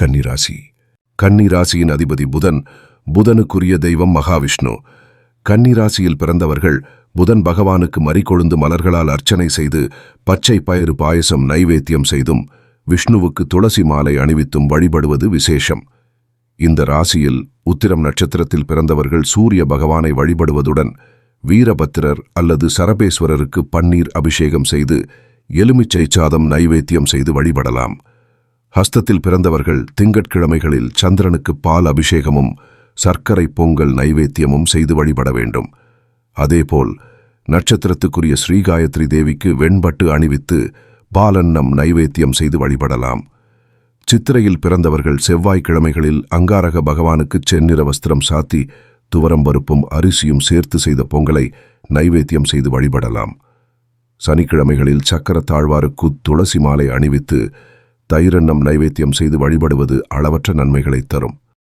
கன்னிராசி. கன்னிராசியின் அதிபதி புதன் புதனுக்குரிய தெய்வம் மகாவிஷ்ணு. கன்னிராசியில் பிறந்தவர்கள் புதன் பகவானுக்கு மறிக்கொழுந்து மலர்களால் அர்ச்சனை செய்து பச்சை பயிறு பாயசம் நைவேத்தியம் செய்தும் விஷ்ணுவுக்கு துளசி மாலை அணிவித்தும் வழிபடுவது விசேஷம். இந்த ராசியில் உத்திரம் நட்சத்திரத்தில் பிறந்தவர்கள் சூரிய பகவானை வழிபடுவதுடன் வீரபத்திரர் அல்லது சரபேஸ்வரருக்கு பன்னீர் அபிஷேகம் செய்து எலுமிச்சை சாதம் நைவேத்தியம் செய்து வழிபடலாம். ஹஸ்தத்தில் பிறந்தவர்கள் திங்கட்கிழமைகளில் சந்திரனுக்கு பால் அபிஷேகமும் சர்க்கரை பொங்கல் நைவேத்தியமும் செய்து வழிபட வேண்டும். அதேபோல் நட்சத்திரத்துக்குரிய ஸ்ரீகாயத்ரி தேவிக்கு வெண்பட்டு அணிவித்து பாலன்னம் நைவேத்தியம் செய்து வழிபடலாம். சித்திரையில் பிறந்தவர்கள் செவ்வாய்க்கிழமைகளில் அங்காரக பகவானுக்கு செந்நிற வஸ்திரம் சாத்தி துவரம் பருப்பும் அரிசியும் சேர்த்து செய்த பொங்கலை நைவேத்தியம் செய்து வழிபடலாம். சனிக்கிழமைகளில் சக்கர தாழ்வாருக்கு துளசி மாலை அணிவித்து தைரன்னம் நைவேத்தியம் செய்து வழிபடுவது அளவற்ற நன்மைகளை தரும்.